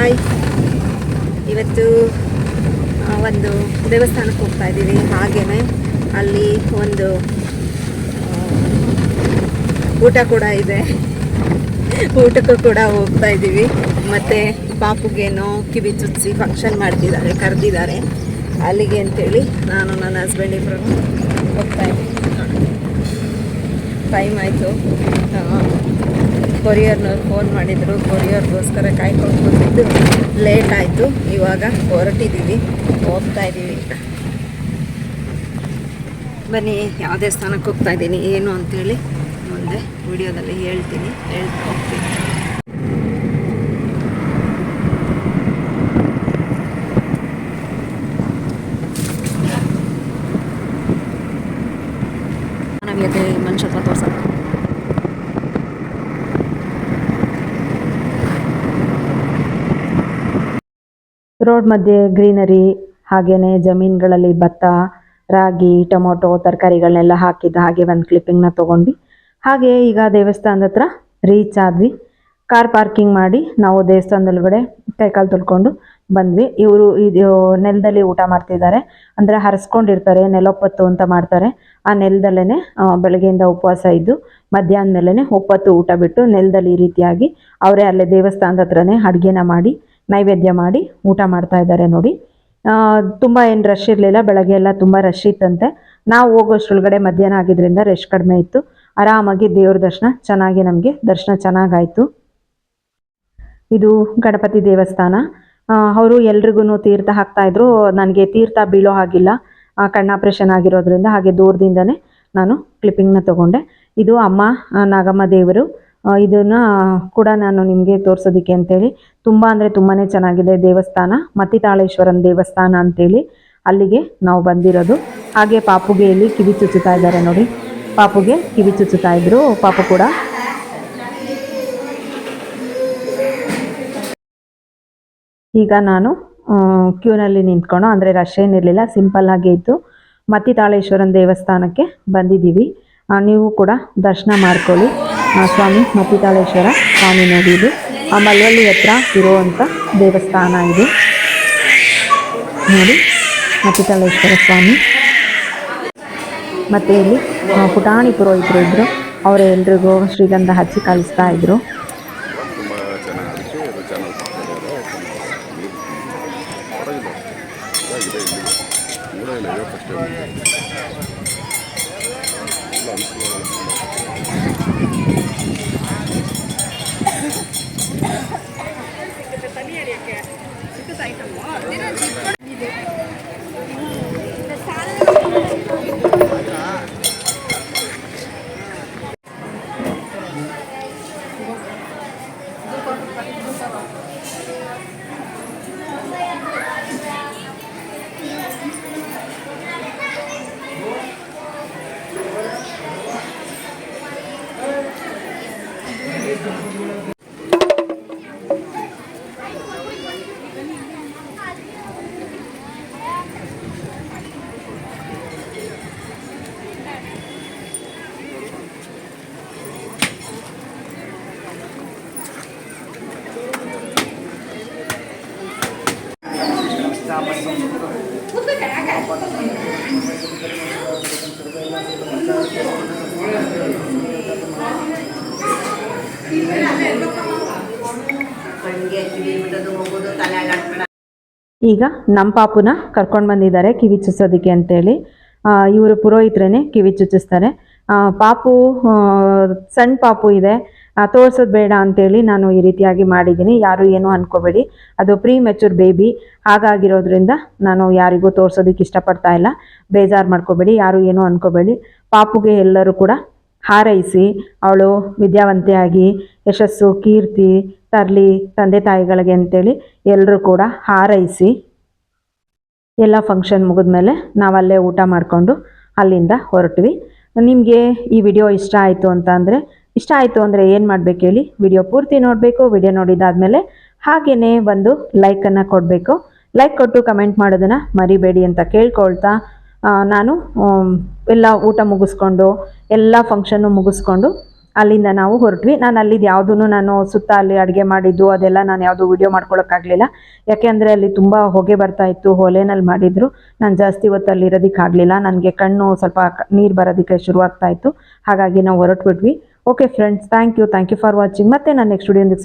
Hi. ಇವತ್ತು ಒಂದು ದೇವಸ್ಥಾನಕ್ಕೆ ಹೋಗ್ತಾ ಇದ್ದೀವಿ. ಹಾಗೆಯೇ ಅಲ್ಲಿ ಒಂದು ಊಟ ಕೂಡ ಇದೆ. ಊಟಕ್ಕೂ ಕೂಡ ಹೋಗ್ತಾ ಇದ್ದೀವಿ. ಮತ್ತು ಪಾಪುಗೇನೋ ಕಿವಿ ಚುಚ್ಚಿ ಫಂಕ್ಷನ್ ಮಾಡ್ತಿದ್ದಾರೆ, ಕರೆದಿದ್ದಾರೆ. ಅಲ್ಲಿಗೆ ಅಂತೇಳಿ ನಾನು ನನ್ನ ಹಸ್ಬೆಂಡ್ ಇಬ್ಬರು ಹೋಗ್ತಾ ಇದ್ದೀನಿ ಟೈಮ್ ಆಯಿತು. ಕೊರಿಯರ್ನವ್ರು ಫೋನ್ ಮಾಡಿದರು. ಕೊರಿಯರ್ಗೋಸ್ಕರ ಕಾಯ್ಕೊಂಡು ಕೂತಿದ್ದು ಲೇಟ್ ಆಯಿತು. ಇವಾಗ ಹೊರಟಿದ್ದೀವಿ ಹೋಗ್ತಾ ಇದ್ದೀವಿ ಬನ್ನಿ ಯಾವ ಸ್ಥಾನಕ್ಕೆ ಹೋಗ್ತಾ ಇದ್ದೀನಿ ಏನು ಅಂತೇಳಿ ಮುಂದೆ ವಿಡಿಯೋದಲ್ಲಿ ಹೇಳ್ತೀನಿ. ಹೇಳ್ತಾ ಹೋಗ್ತೀನಿ. ಮನುಷ್ಯ ತೋರ್ಸೋದು ರೋಡ್ ಮಧ್ಯೆ ಗ್ರೀನರಿ, ಹಾಗೇನೆ ಜಮೀನುಗಳಲ್ಲಿ ಭತ್ತ, ರಾಗಿ, ಟೊಮೊಟೊ ತರಕಾರಿಗಳನ್ನೆಲ್ಲ ಹಾಕಿದ್ದ ಹಾಗೆ ಒಂದು ಕ್ಲಿಪ್ಪಿಂಗ್ನ ತೊಗೊಂಡ್ವಿ. ಹಾಗೆ ಈಗ ದೇವಸ್ಥಾನದ ಹತ್ರ ರೀಚ್ ಆದ್ವಿ. ಕಾರ್ ಪಾರ್ಕಿಂಗ್ ಮಾಡಿ ನಾವು ದೇವಸ್ಥಾನದೊಳಗಡೆ ಕೈಕಾಲು ತೊಳ್ಕೊಂಡು ಬಂದ್ವಿ. ಇವರು ಇದು ನೆಲದಲ್ಲಿ ಊಟ ಮಾಡ್ತಿದ್ದಾರೆ. ಅಂದರೆ ಹರಿಸ್ಕೊಂಡಿರ್ತಾರೆ, ನೆಲೊಪ್ಪತ್ತು ಅಂತ ಮಾಡ್ತಾರೆ. ಆ ನೆಲದಲ್ಲೇ ಬೆಳಗ್ಗೆಯಿಂದ ಉಪವಾಸ ಇದ್ದು ಮಧ್ಯಾಹ್ನ ಮೇಲೇ ಒಪ್ಪತ್ತು ಊಟ ಬಿಟ್ಟು ನೆಲದಲ್ಲಿ ಈ ರೀತಿಯಾಗಿ ಅವರೇ ಅಲ್ಲೇ ದೇವಸ್ಥಾನದ ಹತ್ರನೇ ಅಡುಗೆನ ಮಾಡಿ ನೈವೇದ್ಯ ಮಾಡಿ ಊಟ ಮಾಡ್ತಾ ಇದ್ದಾರೆ ನೋಡಿ. ತುಂಬ ಏನು ರಶ್ ಇರಲಿಲ್ಲ, ಬೆಳಗ್ಗೆ ಎಲ್ಲ ತುಂಬ ರಶ್ ಇತ್ತಂತೆ. ನಾವು ಹೋಗೋಷ್ಟ್ರೊಳಗಡೆ ಮಧ್ಯಾಹ್ನ ಆಗಿದ್ರಿಂದ ರಶ್ ಕಡಿಮೆ ಇತ್ತು. ಆರಾಮಾಗಿ ದೇವ್ರ ದರ್ಶನ ಚೆನ್ನಾಗಿ ನಮಗೆ ದರ್ಶನ ಚೆನ್ನಾಗಾಯಿತು. ಇದು ಗಣಪತಿ ದೇವಸ್ಥಾನ. ಅವರು ಎಲ್ರಿಗೂ ತೀರ್ಥ ಹಾಕ್ತಾಯಿದ್ರು ನನಗೆ ತೀರ್ಥ ಬೀಳೋ ಹಾಗಿಲ್ಲ. ಕಣ್ಣಾಪ್ರೇಷನ್ ಆಗಿರೋದ್ರಿಂದ ಹಾಗೆ ದೂರದಿಂದನೇ ನಾನು ಕ್ಲಿಪ್ಪಿಂಗ್ನ ತಗೊಂಡೆ. ಇದು ಅಮ್ಮ, ನಾಗಮ್ಮ ದೇವರು. ಇದನ್ನ ಕೂಡ ನಾನು ನಿಮಗೆ ತೋರಿಸೋದಕ್ಕೆ ಅಂತೇಳಿ. ತುಂಬ ಅಂದರೆ ತುಂಬಾ ಚೆನ್ನಾಗಿದೆ ದೇವಸ್ಥಾನ, ಮತ್ತಿತಾಳೇಶ್ವರನ ದೇವಸ್ಥಾನ ಅಂತೇಳಿ ಅಲ್ಲಿಗೆ ನಾವು ಬಂದಿರೋದು. ಹಾಗೆ ಪಾಪುಗೆ ಇಲ್ಲಿ ಕಿವಿ ಚುಚ್ಚುತ್ತಾ ಇದ್ದಾರೆ ನೋಡಿ. ಪಾಪುಗೆ ಕಿವಿ ಚುಚ್ಚುತ್ತಾ ಇದ್ರು, ಪಾಪು ಕೂಡ. ಈಗ ನಾನು ಕ್ಯೂನಲ್ಲಿ ನಿಂತ್ಕೊಂಡು ಅಂದರೆ ರಶ್ ಏನಿರಲಿಲ್ಲ ಸಿಂಪಲ್ ಆಗೇ ಇತ್ತು. ಮತ್ತಿತಾಳೇಶ್ವರನ ದೇವಸ್ಥಾನಕ್ಕೆ ಬಂದಿದ್ದೀವಿ. ನೀವು ಕೂಡ ದರ್ಶನ ಮಾಡ್ಕೊಳ್ಳಿ. ಸ್ವಾಮಿ ಮತ್ತಿತಾಳೇಶ್ವರ ಸ್ವಾಮಿ ನೋಡಿ ಇದು. ಆ ಮಲ್ವಳ್ಳಿ ಹತ್ರ ಇರುವಂಥ ದೇವಸ್ಥಾನ ಇದು. ನೋಡಿ, ಮತ್ತಿತಾಳೇಶ್ವರ ಸ್ವಾಮಿ. ಮತ್ತು ಇಲ್ಲಿ ಪುಟಾಣಿ ಪುರೋಹಿತರು ಇದ್ದರು ಅವರೇ ಎಲ್ರಿಗೂ ಶ್ರೀಗಂಧ ಹಚ್ಚಿ ಕಳಿಸ್ತಾ ಇದ್ರು. ಈಗ ನಮ್ಮ ಪಾಪುನ ಕರ್ಕೊಂಡು ಬಂದಿದ್ದಾರೆ ಕಿವಿ ಚುಚ್ಚೋದಕ್ಕೆ ಅಂತೇಳಿ. ಇವರು ಪುರೋಹಿತರೇನೆ ಕಿವಿ ಚುಚ್ಚಿಸ್ತಾರೆ. ಪಾಪು ಸಣ್ಣ ಪಾಪು ಇದೆ. ತೋರ್ಸೋದು ಬೇಡ ಅಂತೇಳಿ ನಾನು ಈ ರೀತಿಯಾಗಿ ಮಾಡಿದ್ದೀನಿ. ಯಾರು ಏನೂ ಅನ್ಕೋಬೇಡಿ. ಅದು ಪ್ರೀ ಮೆಚೂರ್ ಬೇಬಿ ಹಾಗಾಗಿರೋದ್ರಿಂದ ನಾನು ಯಾರಿಗೂ ತೋರ್ಸೋದಕ್ಕೆ ಇಷ್ಟಪಡ್ತಾ ಇಲ್ಲ. ಬೇಜಾರು ಮಾಡ್ಕೋಬೇಡಿ. ಯಾರು ಏನೂ ಅನ್ಕೋಬೇಡಿ. ಪಾಪುಗೆ ಎಲ್ಲರೂ ಕೂಡ ಹಾರೈಸಿ, ಅವಳು ವಿದ್ಯಾವಂತೆಯಾಗಿ ಯಶಸ್ಸು, ಕೀರ್ತಿ ತರಲಿ ತಂದೆ ತಾಯಿಗಳಿಗೆ ಅಂತೇಳಿ ಎಲ್ಲರೂ ಕೂಡ ಹಾರೈಸಿ ಎಲ್ಲ ಫಂಕ್ಷನ್ ಮುಗಿದ್ಮೇಲೆ ನಾವಲ್ಲೇ ಊಟ ಮಾಡಿಕೊಂಡು ಅಲ್ಲಿಂದ ಹೊರಟ್ವಿ. ನಿಮಗೆ ಈ ವಿಡಿಯೋ ಇಷ್ಟ ಆಯಿತು ಅಂತ ಅಂದರೆ, ಇಷ್ಟ ಆಯಿತು ಅಂದರೆ ಏನು ಮಾಡಬೇಕು ಹೇಳಿ ವಿಡಿಯೋ ಪೂರ್ತಿ ನೋಡಬೇಕು ವಿಡಿಯೋ ನೋಡಿದಾದ್ಮೇಲೆ ಹಾಗೆಯೇ ಒಂದು ಲೈಕನ್ನು ಕೊಡಬೇಕು. ಲೈಕ್ ಕೊಟ್ಟು ಕಮೆಂಟ್ ಮಾಡೋದನ್ನು ಮರಿಬೇಡಿ ಅಂತ ಕೇಳ್ಕೊಳ್ತಾ ನಾನು ಎಲ್ಲ ಊಟ ಮುಗಿಸ್ಕೊಂಡು, ಎಲ್ಲ ಫಂಕ್ಷನ್ನು ಮುಗಿಸ್ಕೊಂಡು ಅಲ್ಲಿಂದ ನಾವು ಹೊರಟ್ವಿ. ನಾನು ಅಲ್ಲಿದ್ದು ಯಾವುದೂ ನಾನು ಸುತ್ತ ಅಲ್ಲಿ ಅಡುಗೆ ಮಾಡಿದ್ದು ಅದೆಲ್ಲ ನಾನು ಯಾವುದು ವಿಡಿಯೋ ಮಾಡ್ಕೊಳಕ್ಕಾಗಲಿಲ್ಲ. ಯಾಕೆಂದರೆ ಅಲ್ಲಿ ತುಂಬ ಹೊಗೆ ಬರ್ತಾ ಇತ್ತು ಒಲೆನಲ್ಲಿ ಮಾಡಿದ್ರು. ನಾನು ಜಾಸ್ತಿ ಹೊತ್ತು ಅಲ್ಲಿ ಇರೋದಕ್ಕಾಗಲಿಲ್ಲ ನನಗೆ ಕಣ್ಣು ಸ್ವಲ್ಪ ನೀರು ಬರೋದಕ್ಕೆ ಶುರುವಾಗ್ತಾ ಇತ್ತು. ಹಾಗಾಗಿ ನಾವು ಹೊರಟ್ಬಿಟ್ವಿ. Okay friends thank you thank you for watching ಮತ್ತೆ ನಾನು ನೆಕ್ಸ್ಟ್ ವಿಡಿಯೋದಕ್ಕೆ